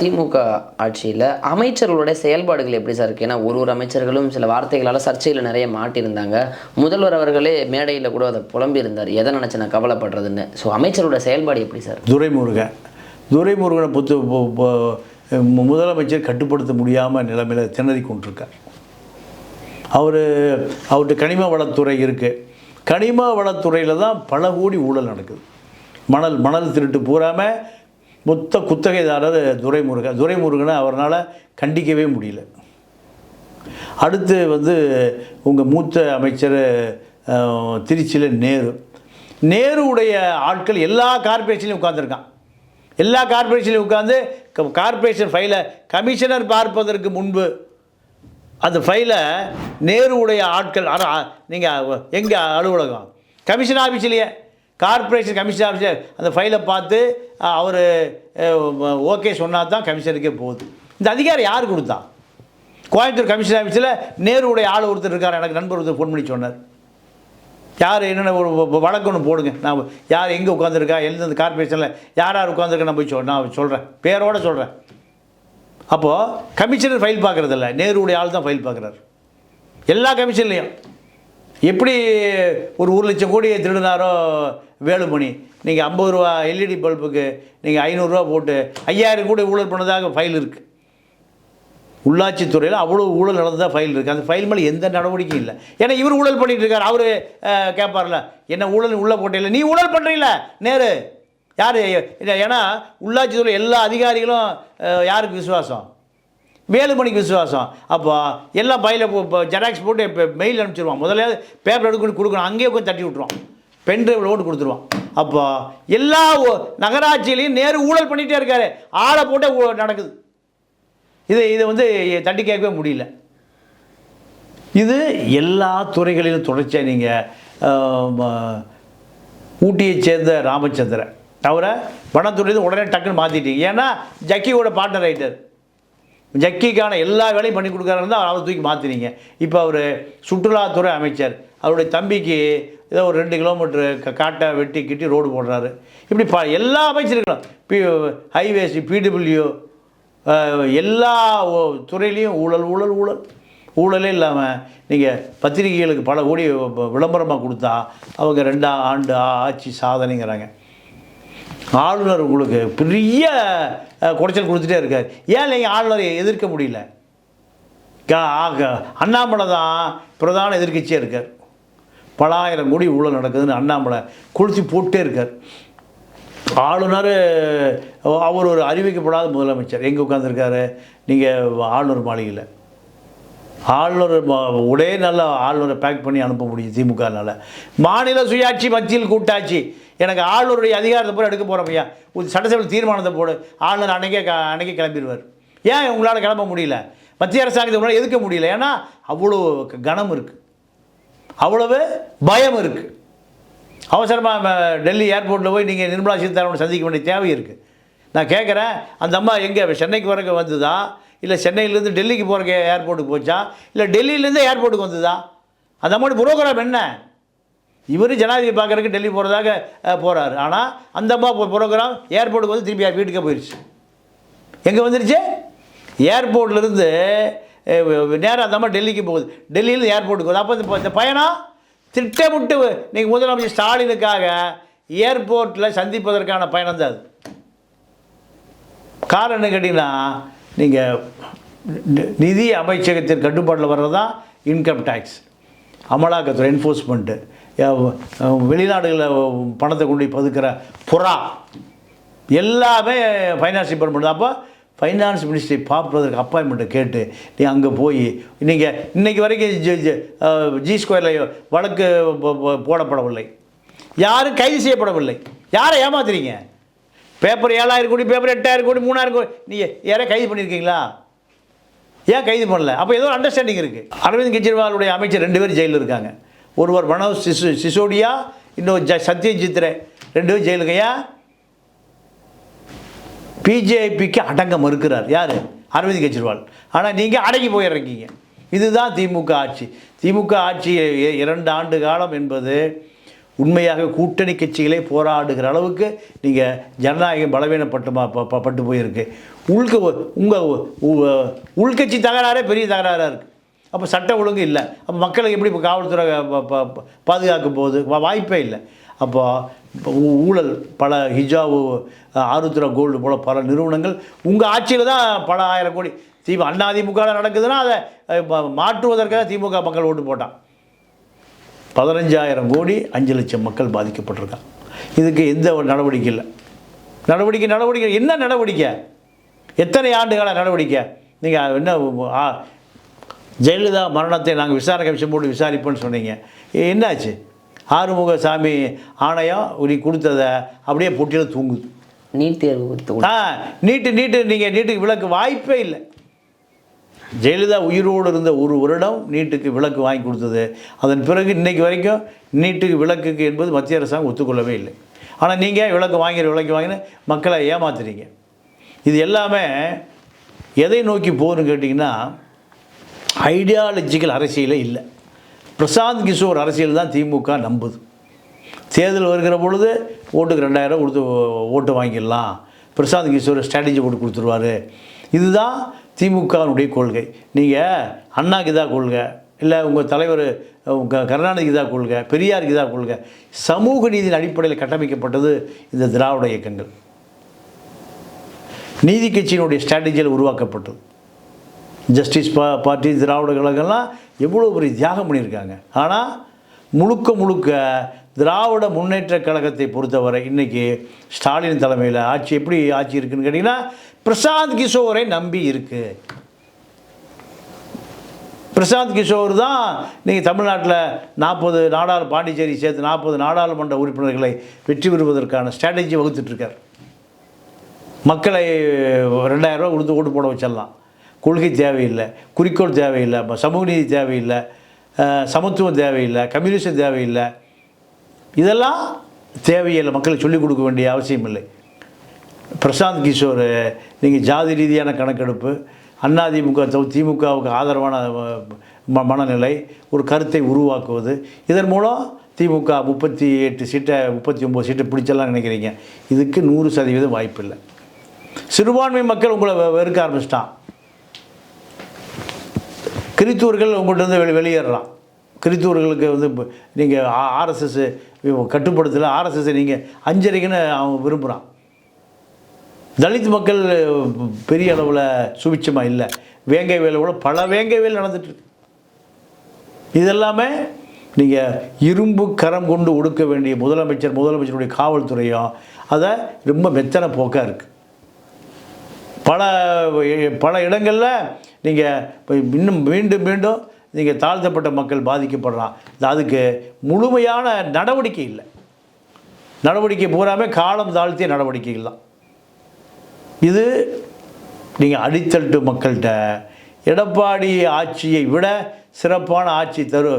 திமுக ஆட்சியில் அமைச்சர்களுடைய செயல்பாடுகள் எப்படி சார் இருக்குது ஏன்னா ஒரு ஒரு அமைச்சர்களும் சில வார்த்தைகளால் சர்ச்சையில் நிறைய மாட்டியிருந்தாங்க. முதல்வர் அவர்களே மேடையில் கூட அதை புலம்பியிருந்தார். எதை நினச்சி நான் கவலைப்படுறதுன்னு? ஸோ அமைச்சரோட செயல்பாடு எப்படி சார்? துரைமுருகன் துரைமுருகனை புத்து முதலமைச்சர் கட்டுப்படுத்த முடியாமல் நிலைமையில் திணறி கொண்டிருக்கார். அவர் அவர்கிட்ட கனிம வளத்துறை இருக்குது கனிம வளத்துறையில் தான் பல கோடி ஊழல் நடக்குது. மணல் மணல் திருட்டு பூராமல் மொத்த குத்தகைதாரர் துரைமுருகன். துரைமுருகனை அவரால் கண்டிக்கவே முடியல. அடுத்து வந்து உங்கள் மூத்த அமைச்சர் திருச்சியில் நேரு. நேருடைய ஆட்கள் எல்லா கார்பரேஷன்லையும் உட்காந்துருக்கான் எல்லா கார்பரேஷன்லையும் உட்காந்து கார்ப்பரேஷன் ஃபைலை கமிஷனர் பார்ப்பதற்கு முன்பு அந்த ஃபைலை நேருடைய ஆட்கள் ஆனால் நீங்கள் எங்கே அலுவலகம்? கமிஷன் ஆஃபீஸ்லேயே கார்ப்பரேஷன் கமிஷன் ஆஃபீஸர் அந்த ஃபைலை பார்த்து அவர் ஓகே சொன்னால் தான் கமிஷனருக்கே போகுது. இந்த அதிகாரம் யார் கொடுத்தா? கோயம்புத்தூர் கமிஷன் ஆஃபீஸில் நேருடைய ஆள் ஒருத்தர் இருக்கார் எனக்கு நண்பர் ஒருத்தர் ஃபோன் பண்ணி சொன்னார். யார் என்னென்ன ஒரு வழக்கு ஒன்று போடுங்க. நான் யார் எங்கே உட்காந்துருக்கா எந்தெந்த கார்ப்பரேஷனில் யார் யார் உட்காந்துருக்கா நான் போய் சொல் நான் சொல்கிறேன் பேரோடு சொல்கிறேன் அப்போது கமிஷனர் ஃபைல் பார்க்குறதில்ல நேருடைய ஆள் தான் ஃபைல் பார்க்குறாரு. எல்லா கமிஷன்லேயும் எப்படி ஒரு ஒரு லட்சம் கோடி திருடினாரோ வேலுமணி? நீங்கள் ஐம்பது ரூபா எல்இடி பல்புக்கு நீங்கள் ஐநூறுரூவா போட்டு ஐயாயிரம் கோடி ஊழல் பண்ணதாக ஃபைல் இருக்குது உள்ளாட்சித்துறையில் அவ்வளோ ஊழல் நடந்ததாக ஃபைல் இருக்குது அந்த ஃபைல் மேலே எந்த நடவடிக்கையும் இல்லை. ஏன்னா இவர் ஊழல் பண்ணிகிட்டு இருக்கார். அவர் கேட்பார்ல என்ன ஊழல் உள்ளே போட்டில்ல? நீ ஊழல் பண்ணுறீல நேரு யார்? ஏன்னா உள்ளாட்சித்துறை எல்லா அதிகாரிகளும் யாருக்கு விசுவாசம்? வேலுமணிக்கு விசுவாசம். அப்போ எல்லாம் பையில் ஜெராக்ஸ் போட்டு இப்போ மெயில் அனுப்பிச்சிடுவான் முதல்ல பேப்பர் எடுக்கணும் கொடுக்கணும். அங்கேயே கொஞ்சம் தட்டி விட்ருவான் பென் டிரைவில் ஓட்டு கொடுத்துருவான். அப்போ எல்லா நகராட்சியிலையும் நேரு ஊழல் பண்ணிகிட்டே இருக்காரு. ஆளை போட்டே ஊ- நடக்குது. இது இதை வந்து தட்டி கேட்கவே முடியல. இது எல்லா துறைகளிலும் தொடர்ச்சியாக நீங்கள் ஊட்டியைச் சேர்ந்த ராமச்சந்திரன். அவரை வனத்துறையில உடனே டக்குன்னு மாற்றிட்டீங்க ஏன்னா ஜக்கியோட பார்ட்னர் ரைட்டர் ஜக்கிக்கான எல்லா வேலையும் பண்ணி கொடுக்குறாருன்னு தான் அவரை தூக்கி மாற்றினீங்க இப்போ அவர் சுற்றுலாத்துறை அமைச்சர். அவருடைய தம்பிக்கு ஏதோ ஒரு ரெண்டு கிலோமீட்ரு க காட்டை வெட்டி கிட்டி ரோடு போடுறாரு. இப்படி ப எல்லா அமைச்சர்களும் பி ஹைவேஸ் பிடபிள்யூ எல்லா துறையிலையும் ஊழல் ஊழல் ஊழல். ஊழலே இல்லாமல் நீங்கள் பத்திரிகைகளுக்கு பல கோடி விளம்பரமாக கொடுத்தா அவங்க ரெண்டாம் ஆண்டு ஆட்சி சாதனைங்கிறாங்க. ஆளுநர் உங்களுக்கு பெரிய குடைச்சல் கொடுத்துட்டே இருக்கார். ஏன் நீங்கள் ஆளுநரை எதிர்க்க முடியல? ஆக- அண்ணாமலை தான் பிரதான எதிர்கட்சியாக இருக்கார். பல ஆயிரம் கோடி ஊழல் நடக்குதுன்னு அண்ணாமலை கொளுத்தி போட்டே இருக்கார். ஆளுநர் அவர் ஒரு அறிவிக்கப்படாத முதலமைச்சர். எங்கே உட்காந்துருக்காரு நீங்கள் ஆளுநர் மாளிகையில். ஆளுநர் ம- ஒரே நல்ல ஆளுநரை பேக் பண்ணி அனுப்ப முடியும் திமுகனால். மாநில சுயாட்சி மத்தியில் கூட்டாட்சி. எனக்கு ஆளுநருடைய அதிகாரத்தை பூரா எடுக்க போகிறோம் ஐயா சட்டசபை சட்டசபையில் தீர்மானத்தை போடு. ஆளுநர் அன்னைக்கே க அன்னைக்கே கிளம்பிடுவார். ஏன் உங்களால் கிளம்ப முடியல? மத்திய அரசாங்கத்தை உங்களால் எதுக்க முடியல. ஏன்னா அவ்வளோ கனம் இருக்குது அவ்வளவு பயம் இருக்குது அவசரமாக டெல்லி ஏர்போர்ட்டில் போய் நீங்கள் நிர்மலா சீதாராமன் சந்திக்க வேண்டிய தேவை இருக்குது நான் கேட்குறேன் அந்த அம்மா எங்கே? சென்னைக்கு வரக்கு வந்ததா? இல்லை சென்னையிலேருந்து டெல்லிக்கு போகிறக்கு ஏர்போர்ட்டுக்கு போச்சா? இல்லை டெல்லியிலேருந்து ஏர்போர்ட்டுக்கு வந்ததா? அந்த அம்மாவோட புரோகிராம் என்ன? இவர் ஜனாதிபதி பார்க்குறதுக்கு டெல்லி போகிறதாக போகிறாரு ஆனால் அந்த அம்மா புரோகிராம் ஏர்போர்ட்டுக்கு வந்து திருப்பி வீட்டுக்கே போயிடுச்சு எங்கே வந்துருச்சு? ஏர்போர்ட்லேருந்து நேராக அந்த அம்மா டெல்லிக்கு போகுது. டெல்லியிலேருந்து ஏர்போர்ட்டுக்கு போகுது. அப்போ இந்த இந்த பயணம் திட்டமிட்டு நீங்கள் முதலமைச்சர் ஸ்டாலினுக்காக ஏர்போர்ட்டில் சந்திப்பதற்கான பயணம் தான் அது. காரணம் என்ன கேட்டிங்கன்னா நீங்கள் நிதி அமைச்சகத்தின் கட்டுப்பாட்டில் வர்றது தான் இன்கம் டேக்ஸ் அமலாக்கத்துறை என்ஃபோர்ஸ்மெண்ட்டு வெளிநாடுகளில் பணத்தை கொண்டு போய் பதுக்கிற புறா. எல்லாமே ஃபைனான்ஸ் டிபார்ட்மெண்ட் தான். அப்போ ஃபைனான்ஸ் மினிஸ்ட்ரி பார்ப்பதற்கு அப்பாயின்மெண்ட்டை கேட்டு நீ அங்கே போய் நீங்கள் இன்றைக்கி வரைக்கும் ஜி ஜி ஸ்கொயரில் வழக்கு போடப்படவில்லை. யாரும் கைது செய்யப்படவில்லை. யாரை ஏமாத்துறீங்க? பேப்பர் ஏழாயிரம் கோடி பேப்பர் எட்டாயிரம் கோடி மூணாயிரம் கோடி நீங்கள் யாரையும் கைது பண்ணியிருக்கீங்களா? ஏன் கைது பண்ணல? அப்போ ஏதோ அண்டர்ஸ்டாண்டிங் இருக்குது அரவிந்த் கெஜ்ரிவாலுடைய அமைச்சர் ரெண்டு பேரும் ஜெயிலில் இருக்காங்க. ஒருவர் மனோஜ் சிசு சிசோடியா இன்னொரு ஜ சத்யஜித் ரே ரெண்டு பேரும் ஜெயிலுக்கு ஏன்? பிஜேபிக்கு அடங்க மறுக்கிறார். யார்? அரவிந்த் கெஜ்ரிவால். ஆனால் நீங்கள் அடங்கி போயிடுறீங்க. இதுதான் திமுக ஆட்சி. திமுக ஆட்சி இ- இரண்டு ஆண்டு காலம் என்பது உண்மையாக கூட்டணி கட்சிகளே போராடுகிற அளவுக்கு நீங்கள் ஜனநாயகம் பலவீனப்பட்டு ப- பட்டு போயிருக்கு. உள்க உங்கள் உள்கட்சி தகராறே பெரிய தகராறாக இருக்குது அப்போ சட்ட ஒழுங்கு இல்லை. அப்போ மக்களை எப்படி இப்போ காவல்துறை பாதுகாக்கும் போது? பாதுகாக்க போகுது வாய்ப்பே இல்லை. அப்போ இப்போ ஊ- ஊழல் பல ஹிஜாவு ஆருத்ரா கோல்டு போல் பல நிறுவனங்கள் உங்கள் ஆட்சியில் தான் பல ஆயிரம் கோடி திமுக அண்ணா திமுக நடக்குதுன்னா அதை மாற்றுவதற்காக திமுக மக்கள் ஓட்டு போட்டான். பதினஞ்சாயிரம் கோடி அஞ்சு லட்சம் மக்கள் பாதிக்கப்பட்டிருக்காங்க. இதுக்கு எந்த ஒரு நடவடிக்கை இல்லை. நடவடிக்கை நடவடிக்கை. என்ன நடவடிக்கை? எத்தனை ஆண்டுகால நடவடிக்கை? நீங்கள் என்ன ஜெயலலிதா மரணத்தை நாங்கள் விசாரணை கமிஷன் போட்டு விசாரிப்போம்னு சொன்னீங்க. என்னாச்சு? ஆறுமுக சாமி ஆணையம் நீ கொடுத்ததை அப்படியே பொட்டியில் தூங்குது. நீட் தேர்வு குறித்து ஆ நீட்டு நீட்டு நீங்கள் நீட்டுக்கு விளக்கு வாய்ப்பே இல்லை. ஜெயலலிதா உயிரோடு இருந்த ஒரு வருடம் நீட்டுக்கு விளக்கு வாங்கி கொடுத்தது. அதன் பிறகு இன்னைக்கு வரைக்கும் நீட்டுக்கு விளக்குக்கு என்பது மத்திய அரசாங்கம் ஒத்துக்கொள்ளவே இல்லை. ஆனால் நீங்கள் விளக்கு வாங்கிற விளக்கு வாங்கின மக்களை ஏமாத்துறீங்க? இது எல்லாமே எதை நோக்கி போகணும்னு கேட்டிங்கன்னா ஐடியாலஜிக்கல் அரசியலே இல்லை. பிரசாந்த் கிஷோர் அரசியல் தான் திமுக நம்புது. தேர்தல் வருகிற பொழுது ஓட்டுக்கு ரெண்டாயிரம் கொடுத்து ஓட்டு வாங்கிடலாம். பிரசாந்த் கிஷோர் ஸ்ட்ராட்டஜி போட்டு கொடுத்துருவாரு. இதுதான் திமுகவினுடைய கொள்கை. நீங்கள் அண்ணாக்கு இதாக கொள்கை. இல்லை உங்கள் தலைவர் உங்கள் கருணாநிதிக்கு இதாக கொள்கை. பெரியாருக்கு இதாக கொள்கை. சமூக நீதியின் அடிப்படையில் கட்டமைக்கப்பட்டது இந்த திராவிட இயக்கங்கள். நீதி கட்சியினுடைய ஸ்ட்ராட்டஜியில் உருவாக்கப்பட்டது. ஜஸ்டிஸ் பா பார்ட்டி திராவிட கழகம்லாம் எவ்வளோ பெரிய தியாகம் பண்ணியிருக்காங்க. ஆனால் முழுக்க முழுக்க திராவிட முன்னேற்ற கழகத்தை பொறுத்தவரை இன்றைக்கி ஸ்டாலின் தலைமையில் ஆட்சி எப்படி ஆட்சி இருக்குன்னு கேட்டிங்கன்னா பிரசாந்த் கிஷோரை நம்பி இருக்குது பிரசாந்த் கிஷோர் தான் நீங்கள் தமிழ்நாட்டில் நாற்பது நாடாளு பாண்டிச்சேரி சேர்த்து நாற்பது நாடாளுமன்ற உறுப்பினர்களை வெற்றி பெறுவதற்கான ஸ்ட்ராட்டஜி வகுத்துட்ருக்கார் மக்களை ரெண்டாயிரரூவா கொடுத்து ஓட்டு போட வச்சிடலாம். கொள்கை தேவையில்லை குறிக்கோள் தேவையில்லை சமூக நீதி தேவையில்லை சமத்துவம் தேவையில்லை கம்யூனிசம் தேவையில்லை. இதெல்லாம் தேவையில்லை மக்களுக்கு சொல்லிக் கொடுக்க வேண்டிய அவசியம் இல்லை. பிரசாந்த் கிஷோர் நீங்கள் ஜாதி ரீதியான கணக்கெடுப்பு அதிமுக திமுகவுக்கு ஆதரவான ம- மனநிலை ஒரு கருத்தை உருவாக்குவது இதன் மூலம் திமுக முப்பத்தி எட்டு சீட்டை முப்பத்தி ஒம்பது சீட்டை பிடிச்செல்லாம் நினைக்கிறீங்க. இதுக்கு நூறு சதவீதம் வாய்ப்பு இல்லை சிறுபான்மை மக்கள் உங்களை வெறுக்க ஆரம்பிச்சிட்டான். கிறித்தூர்கள் உங்கள்கிட்ட இருந்து வெளி வெளியேறலாம். கிறித்தூர்களுக்கு வந்து நீங்கள் ஆர்எஸ்எஸ் கட்டுப்படுத்தலை ஆர்எஸ்எஸ் நீங்கள் அஞ்சரிங்கன்னு அவன் விரும்புகிறான் தலித் மக்கள் பெரிய அளவில் சுபிச்சமாக இல்லை. வேங்கை வேலை கூட பல வேங்கை வேலை நடந்துட்டுருக்கு இதெல்லாமே நீங்கள் இரும்பு கரம் கொண்டு ஒடுக்க வேண்டிய முதலமைச்சர் முதலமைச்சருடைய காவல்துறையும் அதை ரொம்ப மெத்தனை போக்காக இருக்குது பல பல இடங்களில் நீங்கள் இன்னும் மீண்டும் மீண்டும் நீங்கள் தாழ்த்தப்பட்ட மக்கள் பாதிக்கப்படலாம் அதுக்கு முழுமையான நடவடிக்கை இல்லை. நடவடிக்கை பூராமே காலம் தாழ்த்திய நடவடிக்கைகள் தான். இது நீங்கள் அடித்தட்டு மக்கள்கிட்ட எடப்பாடி ஆட்சியை விட சிறப்பான ஆட்சி தரு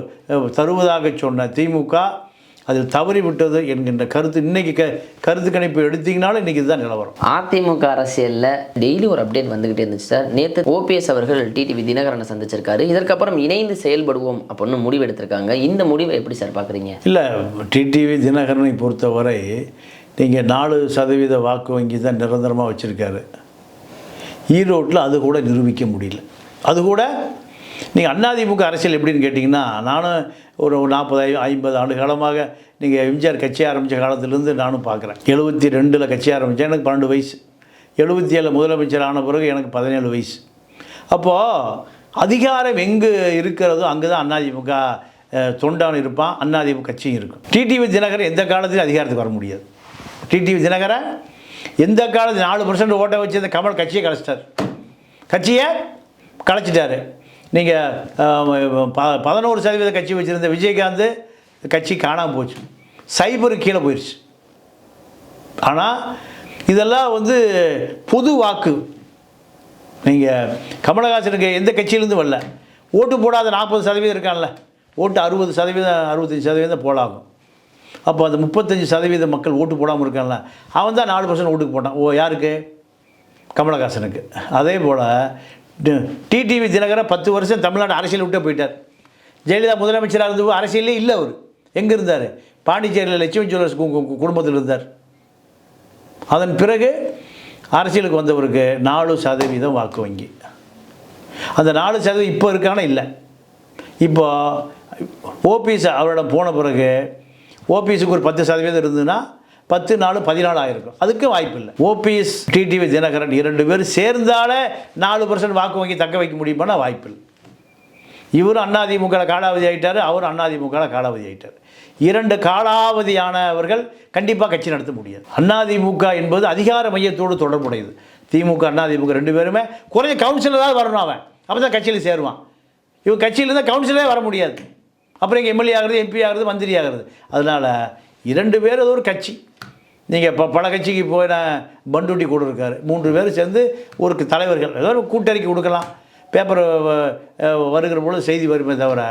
தருவதாக சொன்ன திமுக அதில் தவறிவிட்டது என்கின்ற கருத்து இன்னைக்கு க கருத்து கணிப்பு எடுத்தீங்கனாலும் இன்றைக்கி இதுதான் நிலவரம். அதிமுக அரசியல்ல டெய்லி ஒரு அப்டேட் வந்துகிட்டே இருந்துச்சு சார். நேற்று ஓபிஎஸ் அவர்கள் டிடிவி தினகரனை சந்திச்சிருக்காரு. இதற்கப்புறம் இணைந்து செயல்படுவோம் அப்படின்னு முடிவு எடுத்திருக்காங்க. இந்த முடிவை எப்படி சார் பார்க்குறீங்க? இல்லை டிடிவி தினகரனை பொறுத்தவரை நீங்கள் நாலு சதவீத வாக்கு வங்கி தான் நிரந்தரமாக வச்சுருக்காரு. ஈரோட்டில் அது கூட நிரூபிக்க முடியல. அது கூட நீங்கள் அண்ணாதிமுக அரசியல் எப்படின்னு கேட்டிங்கன்னா நானும் ஒரு நாற்பது ஐம்பது ஆண்டு காலமாக நீங்கள் எம்ஜிஆர் கட்சி ஆரம்பித்த காலத்திலேருந்து நானும் பார்க்குறேன். எழுபத்தி ரெண்டில் கட்சி ஆரம்பித்தேன். எனக்கு பன்னெண்டு வயசு. எழுபத்தி ஏழு முதலமைச்சர் ஆன பிறகு எனக்கு பதினேழு வயசு. அப்போது அதிகாரம் எங்கு இருக்கிறதோ அங்கே தான் அதிமுக தொண்டான் இருப்பான். அண்ணாதிமுக கட்சியும் இருக்கும். டிடிவி தினகரன் எந்த காலத்திலும் அதிகாரத்துக்கு வர முடியாது. டிடிவி தினகரன் எந்த காலத்தில் நாலு பர்சன்ட் ஓட்டை வச்சு இந்த கமல் கட்சியை கலைச்சிட்டார். கட்சியை கலைச்சிட்டாரு. நீங்கள் ப பதினோரு சதவீத கட்சி வச்சுருந்த விஜயகாந்த் கட்சி காணாமல் போச்சு. சைபர் கீழே போயிடுச்சு ஆனால் இதெல்லாம் வந்து பொது வாக்கு. நீங்கள் கமலஹாசனுக்கு எந்த கட்சியிலேருந்து வரல? ஓட்டு போடாத நாற்பது சதவீதம் இருக்கான்ல. ஓட்டு அறுபது சதவீதம் அறுபத்தஞ்சி சதவீதம் போலாகும். அப்போ அந்த முப்பத்தஞ்சு சதவீத மக்கள் ஓட்டு போடாமல் இருக்கான்ல. அவன் தான் நாலு பர்சன்ட் ஓட்டுக்கு போட்டான். ஓ யாருக்கு? கமலஹாசனுக்கு. அதே போல் டிடிவி தினகரன் பத்து வருஷம் தமிழ்நாடு அரசியல் விட்டே போயிட்டார். ஜெயலலிதா முதலமைச்சராக இருந்தபோது அரசியலே இல்லை அவர். எங்கே இருந்தார்? பாண்டிச்சேரியில் லட்சுமி ஜுவல்லர்ஸ் கு- குடும்பத்தில் இருந்தார். அதன் பிறகு அரசியலுக்கு வந்தவருக்கு நாலு சதவீதம் வாக்கு வங்கி. அந்த நாலு சதவீதம் இப்போ இருக்கான இல்லை. இப்போ ஓபிஎஸ் அவரிடம் போன பிறகு ஓபிஎஸ்க்கு ஒரு பத்து சதவீதம் இருந்ததுன்னா பத்து நாலு பதினாலு ஆயிருக்கும் அதுக்கு வாய்ப்பு இல்லை ஓபிஎஸ் டிடிவி தினகரன் இரண்டு பேரும் சேர்ந்தாலே நாலு பர்சன்ட் வாக்கு வங்கி தக்க வைக்க முடியுமானா வாய்ப்பு இல்லை இவரும் அதிமுக காலாவதி ஆகிட்டார் அவரும் அதிமுக காலாவதி ஆகிட்டார் இரண்டு காலாவதியானவர்கள் கண்டிப்பாக கட்சி நடத்த முடியாது. அதிமுக என்பது அதிகார மையத்தோடு தொடர்புடையது. திமுக அதிமுக ரெண்டு பேருமே குறைஞ்ச கவுன்சிலராக வரணும் அவன். அப்போ தான் கட்சியில் சேருவான். இவன் கட்சியிலேருந்து கவுன்சிலரே வர முடியாது. அப்புறம் இங்கே எம்எல்ஏ ஆகிறது எம்பி ஆகிறது மந்திரி ஆகிறது. அதனால் இரண்டு பேர் அது ஒரு கட்சி. நீங்கள் இப்போ பல கட்சிக்கு போய் நான் பண்டுட்டி கூட இருக்கார். மூன்று பேர் சேர்ந்து ஒரு தலைவர்கள். ஏதோ ஒரு கூட்டறிக்கை கொடுக்கலாம். பேப்பர் வருகிற பொழுது செய்தி வருமே தவிர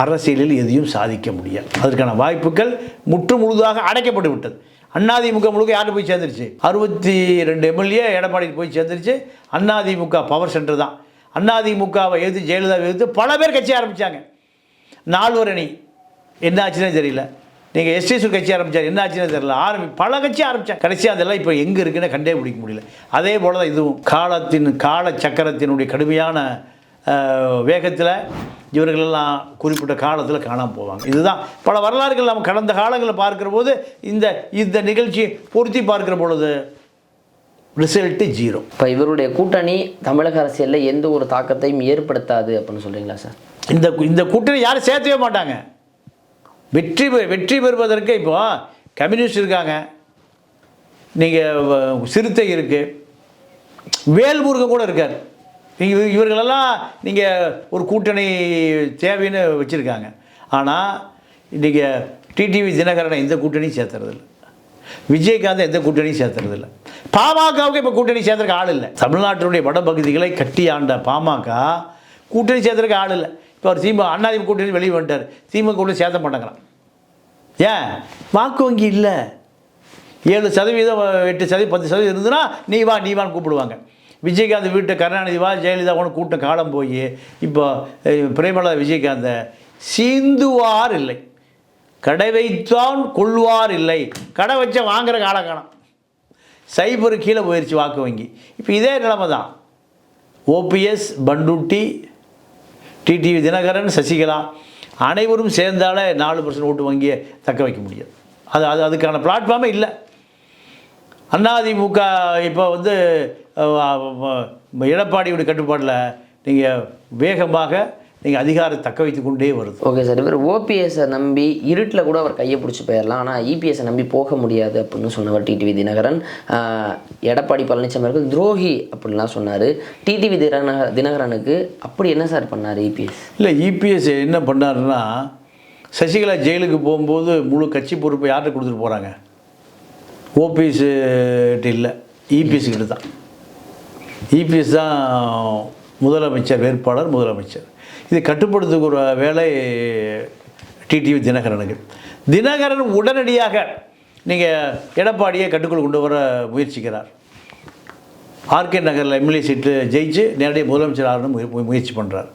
அரசியலில் எதையும் சாதிக்க முடியாது. அதற்கான வாய்ப்புகள் முற்று முழுதாக அடைக்கப்பட்டு விட்டது. அண்ணாதிமுக முழுக்க யார்கிட்ட போய் சேர்ந்துருச்சு? அறுபத்தி ரெண்டு எம்எல்ஏ எடப்பாடிக்கு போய் சேர்ந்துருச்சு. அண்ணாதிமுக பவர் சென்டர் தான். அண்ணாதிமுகவை எதிர்த்து ஜெயலலிதா எதிர்த்து பல பேர் கட்சி ஆரம்பித்தாங்க நால்வர் அணி என்ன ஆச்சுன்னே தெரியல. நீங்கள் எஸ்டிஎஸ் கட்சி ஆரம்பிச்சார் என்ன ஆச்சுன்னு தெரியல. ஆரம்பி பல கட்சி ஆரம்பித்தாங்க கடைசி அதெல்லாம் இப்போ எங்கே இருக்குன்னு கண்டே பிடிக்க முடியல. அதே போல தான் இதுவும். காலத்தின் கால சக்கரத்தினுடைய கடுமையான வேகத்தில் இவர்களெல்லாம் குறிப்பிட்ட காலத்தில் காணாமல் போவாங்க. இதுதான். பல வரலாறுகள் நம்ம கடந்த காலங்களில் பார்க்கிற போது இந்த இந்த நிகழ்ச்சியை பொருத்தி பார்க்கிற பொழுது ரிசல்ட்டு ஜீரோ இப்போ இவருடைய கூட்டணி தமிழக அரசியலில் எந்த ஒரு தாக்கத்தையும் ஏற்படுத்தாது அப்படின்னு சொல்கிறீங்களா சார்? இந்த இந்த கூட்டணி யாரும் சேர்த்தவே மாட்டாங்க. வெற்றி வெற்றி பெறுவதற்கு இப்போ கம்யூனிஸ்ட் இருக்காங்க. நீங்கள் சிறுத்தை இருக்குது வேல்முருகன் கூட இருக்கார். நீங்கள் இவர்களெல்லாம் நீங்கள் ஒரு கூட்டணி தேவைன்னு வச்சுருக்காங்க. ஆனால் இன்றைக்கி டிடிவி தினகரனை எந்த கூட்டணியும் சேர்த்துறதில்ல. விஜயகாந்த் எந்த கூட்டணியும் சேர்த்துறதில்ல. பாமகவுக்கு இப்போ கூட்டணி சேர்த்துருக்க ஆள் இல்லை. தமிழ்நாட்டினுடைய வடபகுதிகளை கட்டி ஆண்ட பாமக கூட்டணி சேர்த்துருக்க ஆள் இல்லை. இப்போ அவர் சீமா அண்ணாதிமுக கூட்டணி வெளியே வந்துட்டார். திமுக கூட்டணி சேர்த்த மாட்டேங்கிறான் ஏன்? வாக்கு வங்கி இல்லை. ஏழு சதவீதம் எட்டு சதவீதம் பத்து சதவீதம் இருந்ததுன்னா நீ வா நீ வான்னு கூப்பிடுவாங்க. விஜயகாந்த் வீட்டை கருணாநிதி வா ஜெயலலிதா ஒன்று கூட்டம் காலம் போய் இப்போ பிரேமலா விஜயகாந்த விஜயகாந்தை சீந்துவார் இல்லை. கடை வைத்தான் கொள்வார் இல்லை. கடை வச்ச வாங்குகிற காலகாலம் சைபர் கீழே போயிடுச்சு வாக்கு வங்கி. இப்போ இதே நிலைமை தான். ஓபிஎஸ் பண்டுட்டி டிடிவி தினகரன் சசிகலா அனைவரும் சேர்ந்தாலே நாலு பர்சன்ட் ஓட்டு வங்கியை தக்க வைக்க முடியாது. அது அது அதுக்கான பிளாட்ஃபார்மே இல்லை. அதிமுக இப்போ வந்து எடப்பாடியுடைய கட்டுப்பாட்டில் நீங்கள் வேகமாக நீங்கள் அதிகாரம் தக்க வைத்து கொண்டே வருது. ஓகே சார் இவர் ஓபிஎஸ்ஸை நம்பி இருட்டில் கூட அவர் கையை பிடிச்சி போயிடலாம் ஆனால் இபிஎஸ்ஸை நம்பி போக முடியாது அப்படின்னு சொன்னவர் டிடிவி தினகரன். எடப்பாடி பழனிசாமி அவர்கள் துரோகி அப்படின்லாம் சொன்னார். டிடிவி தினக தினகரனுக்கு அப்படி என்ன சார் பண்ணார் இபிஎஸ் இல்லை இபிஎஸ் என்ன பண்ணாருன்னா சசிகலா ஜெயிலுக்கு போகும்போது முழு கட்சி பொறுப்பை யார்கிட்ட கொடுத்துட்டு போகிறாங்க ஓபிஎஸ் இல்லை. இபிஎஸ் கிட்ட தான். இபிஎஸ் தான் முதலமைச்சர் வேட்பாளர் முதலமைச்சர். இதை கட்டுப்படுத்துகிற வேலை டிடிவி தினகரனுக்கு. தினகரன் உடனடியாக நீங்கள் எடப்பாடியை கட்டுக்குள் கொண்டு வர முயற்சிக்கிறார். ஆர்கே நகரில் எம்எல்ஏ சீட்டு ஜெயிச்சு நேரடியாக முதலமைச்சர் ஆகணும் முயற்சி பண்ணுறார்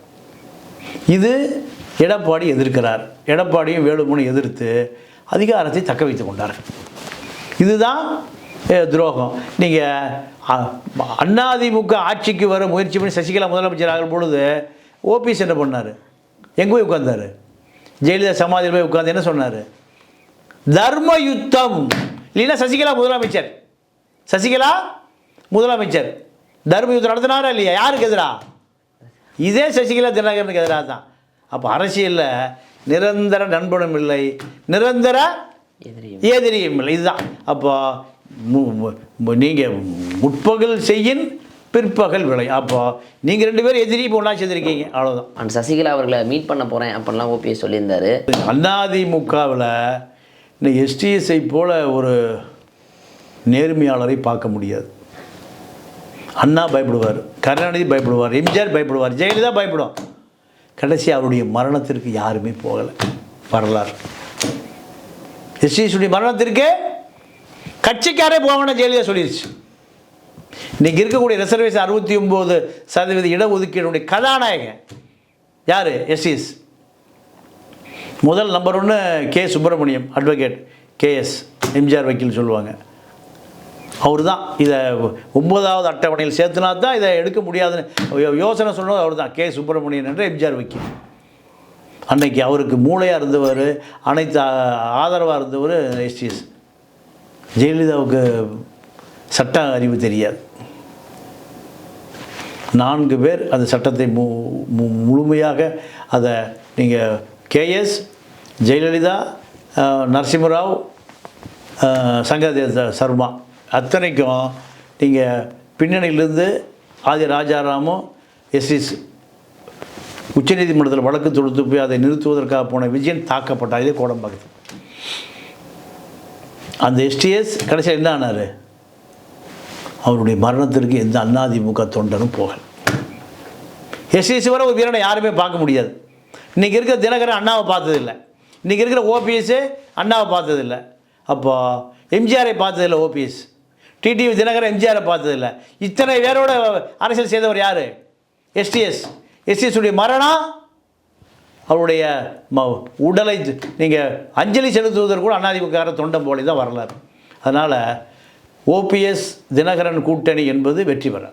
இது எடப்பாடி எதிர்க்கிறார். எடப்பாடியும் வேலுமணி எதிர்த்து அதிகாரத்தை தக்க வைத்து கொண்டார் இதுதான் துரோகம். நீங்கள் அதிமுக ஆட்சிக்கு வர முயற்சி பண்ணி சசிகலா முதலமைச்சர் ஆகும் பொழுது ஓபிஎஸ் என்ன பண்ணார்? எங்கே போய் உட்கார்ந்தாரு? ஜெயலலிதா சமாதியில் போய் உட்கார்ந்து என்ன சொன்னார்? தர்ம யுத்தம் இல்லைன்னா சசிகலா முதலமைச்சர். சசிகலா முதலமைச்சர். தர்ம யுத்தம் நடத்தினாரா இல்லையா? யாருக்கு எதிரா? இதே சசிகலா தினகரனுக்கு எதிராக தான். அப்போ அரசியலில் நிரந்தர நண்பனும் இல்லை. நிரந்தர எதிரியும் எதிரியும் இல்லை. இதுதான். அப்போ நீங்கள் முற்பகல் செய்யின் பிற்பகல் விளை. அப்போ நீங்கள் ரெண்டு பேரும் எதிரி இப்போ ஒன்றா சேர்ந்துருக்கீங்க. அவ்வளோதான் அண்ட் சசிகலா அவர்களை மீட் பண்ண போகிறேன் அப்படின்லாம் ஓபிஎஸ் சொல்லியிருந்தாரு. அதிமுகவில் இந்த எஸ்டிஎஸ்ஐ போல ஒரு நேர்மையாளரை பார்க்க முடியாது. அண்ணா பயப்படுவார் கருணாநிதி பயப்படுவார் எம்ஜிஆர் பயப்படுவார் ஜெயலலிதா பயப்படும். கடைசி அவருடைய மரணத்திற்கு யாருமே போகலை. வரலாறு. எஸ்டிஎஸுடைய மரணத்திற்கு கட்சிக்காரே போவேன்னு ஜெயலலிதா சொல்லிடுச்சு இன்னைக்கு இருக்கக்கூடிய ரிசர்வேஷன் அறுபத்தி ஒம்பது சதவீத இடஒதுக்கீடுடைய கதாநாயகன் யார்? எஸ்சிஎஸ் முதல் நம்பர் ஒன்று K Subramaniam advocate KS MGR வக்கீல் சொல்லுவாங்க. அவர் தான் இதை ஒன்பதாவது அட்டவணையில் சேர்த்துனா தான் இதை எடுக்க முடியாதுன்னு யோசனை சொன்னது அவர் தான் கே சுப்பிரமணியன் என்ற எம்ஜிஆர் வக்கீல். அன்னைக்கு அவருக்கு மூளையாக இருந்தவர் அனைத்து ஆதரவாக இருந்தவர் எஸ்டிஎஸ் ஜெயலலிதாவுக்கு சட்ட அறிவு தெரியாது. நான்கு பேர் அந்த சட்டத்தை மு மு- முழுமையாக அதை நீங்கள் கேஎஸ் ஜெயலலிதா நரசிம்மராவ் சங்கதேவ சர்மா அத்தனைக்கும் நீங்கள் பின்னணியிலிருந்து ஆதி ராஜாராமும் எஸ்டிஸ் உச்சநீதிமன்றத்தில் வழக்கு தொடுத்து போய் அதை நிறுத்துவதற்காக போன விஜயன் தாக்கப்பட்டார். இதே கோடம்பாக்கத்தில். அந்த எஸ்டிஎஸ் கடைசியில் என்ன ஆனார்? அவருடைய மரணத்திற்கு எந்த அதிமுக தொண்டனும் போகல. எஸ்டிஎஸ் வர ஒரு வீரனை யாருமே பார்க்க முடியாது. இன்றைக்கி இருக்கிற தினகரன் அண்ணாவை பார்த்ததில்ல. இன்றைக்கி இருக்கிற ஓபிஎஸ்ஸு அண்ணாவை பார்த்ததில்ல. அப்போ எம்ஜிஆரை பார்த்ததில்ல ஓபிஎஸ் டிடிவி தினகரன் எம்ஜிஆரை பார்த்ததில்ல. இத்தனை பேரோட அரசியல் செய்தவர் யார்? எஸ்டிஎஸ் எஸ்டிஎஸ் உடைய மரணம் அவருடைய ம உடலை நீங்கள் அஞ்சலி செலுத்துவதற்கு கூட அண்ணாதிமுகார தொண்டம் போலி தான் வரலாறு. அதனால் ஓபிஎஸ் தினகரன் கூட்டணி என்பது வெற்றி பெற